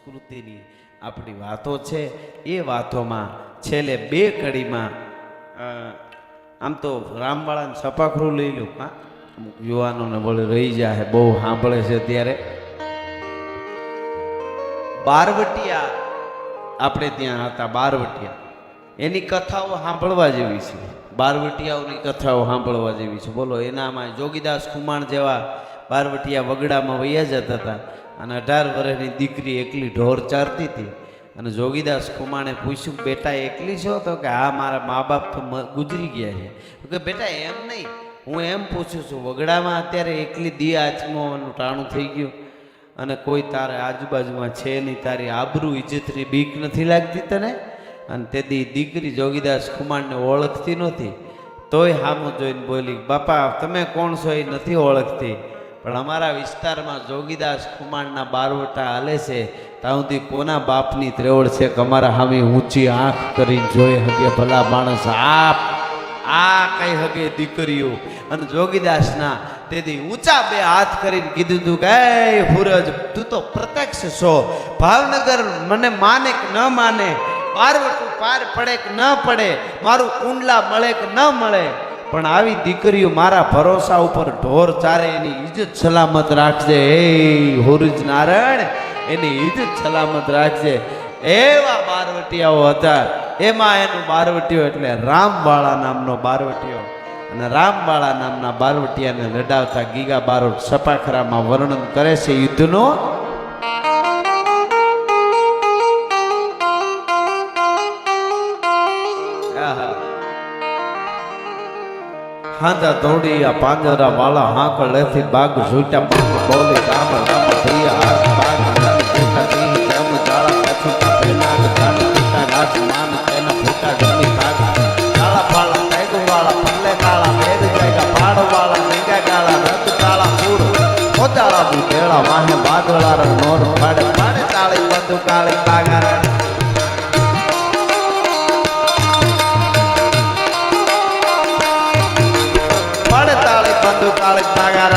સંસ્કૃતિની આપણી વાતો છે. એ વાતોમાં છેલ્લે બે કડીમાં આમ તો રામવાળાને સપાખરું લઈ લો હા યુવાનોને વળી રહી જાય બહુ સાંભળે છે ત્યારે બારવટિયા, આપણે ત્યાં હતા બારવટિયા. એની કથાઓ સાંભળવા જેવી છે. બારવટિયાઓની કથાઓ સાંભળવા જેવી છે. બોલો, એનામાં જોગીદાસ કુમાર જેવા બારવટિયા વગડામાં વૈયા જતા હતા. અને અઢાર વર્ષની દીકરી એકલી ઢોર ચારતી હતી. અને જોગીદાસ કુમાણે પૂછ્યું, બેટા, એકલી છો? તો કે, હા, મારા મા બાપ તો ગુજરી ગયા છે. કે, બેટા, એમ નહીં. હું એમ પૂછું છું, વગડામાં અત્યારે એકલી દી આચમવાનું ટાણું થઈ ગયું. અને કોઈ તારે આજુબાજુમાં છે નહીં, તારી આબરૂ ઇજ્જતની બીક નથી લાગતી તને? અને તેથી દીકરી જોગીદાસ કુમારને ઓળખતી નહોતી. તોય હામું જોઈને બોલી, બાપા, તમે કોણ છો એ નથી ઓળખતી. પણ અમારા વિસ્તારમાં જોગીદાસ કુમારના બારવટા હાલે છે, ત્યાં સુધી કોના બાપની ત્રેવડ છે કે અમારા સામે ઊંચી આંખ કરીને જોઈ હગે ભલા માણસ? આપ, આ કઈ હગે દીકરીઓ. અને જોગીદાસના તેથી ઊંચા બે હાથ કરીને કીધું તું કે હુરજ તું તો પ્રત્યક્ષ છો. ભાવનગર મને માને કે ન માને? પારવટું પાર પડે કે ન પડે? મારું કુંડલા મળે કે ન મળે? પણ આવી દીકરીઓ મારા ભરોસા ઉપર ઢોર ચારે, એની ઇજ્જત સલામત રાખજે. હે હોરજ નારાયણ, એની ઇજ્જત સલામત રાખજે. એવા બારવટીયાઓ હતા. એમાં એનું બારવટીયો એટલે રામવાળા નામનો બારવટીયો અને રામવાળા નામના બારવટિયાને લડાવતા ગીગા બારોટ સપાખરામાં વર્ણન કરે છે યુદ્ધનો હાંધા દોડી આ પાંજરા વાળા હાંક લેથી બાગ ઝૂટ્યા બોલી, રામ રામ, પ્રિય, હાથ, બાગ નાગ જમ ગમી ભાગ કાળા મેદ જાયગા પાડ વાળા મેગા કાળા રત કાળા ફૂડ પોતાળા માહે બાદળા ર નોર, ફાડે ફાડે, તાળી, બંધુ, કાળી બાગારા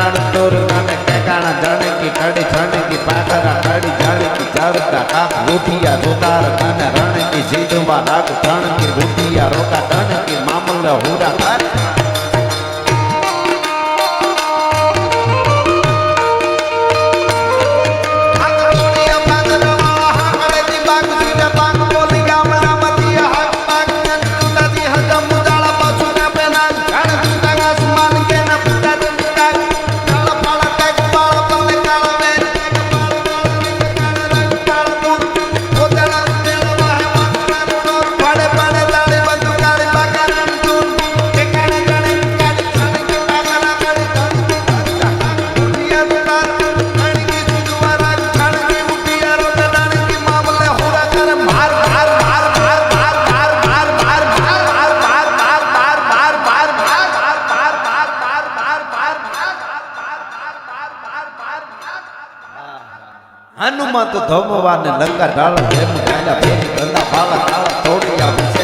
પાગારાણ તોર જાણે કે જણકી, કડી છણકી પાખરા કડી જાણકી, ચરતા કાપ લૂઠિયા જોતાર કાને રણકી જીદુબા ડાક ત્રણકી રૂપિયા રોકા ટણકી મામલ હુડા કર તો ધમવા ને લંકા ઢાળ જેમ ગાયલા ભેરી ગંદા બાલા તાળા તોડિયા છે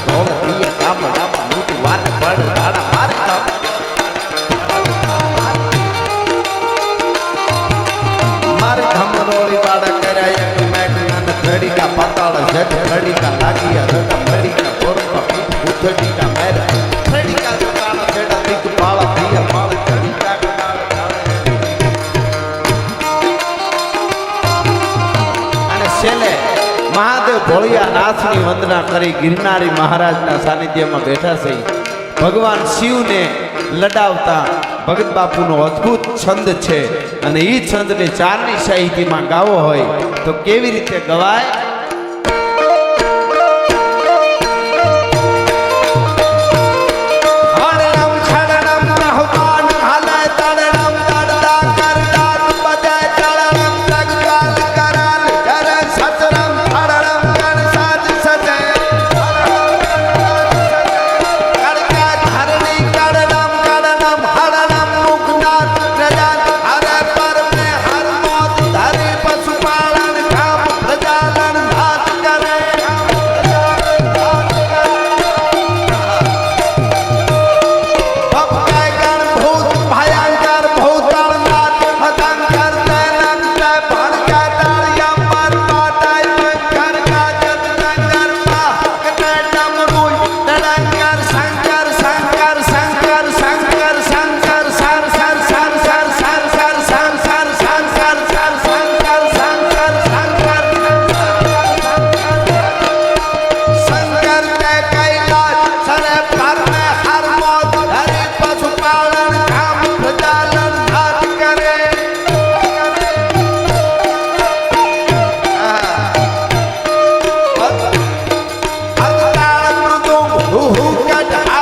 ઢોળ દિયે કામ રામ મૂઠી વાત પડ ડાળા મારે કામ. મારે ધમરોળી વાળા કર્યા એક મેક નન ઘડીકા પાતાળ જટ ઘડી કા લાગી ઘડીકા નાથની વંદના કરી ગિરનારી મહારાજના સાનિધ્યમાં બેઠા છે. ભગવાન શિવને લડાવતા ભગત બાપુનો અદ્ભુત છંદ છે. અને એ છંદને ચારની સાહિત્યમાં ગાવો હોય તો કેવી રીતે ગવાય? God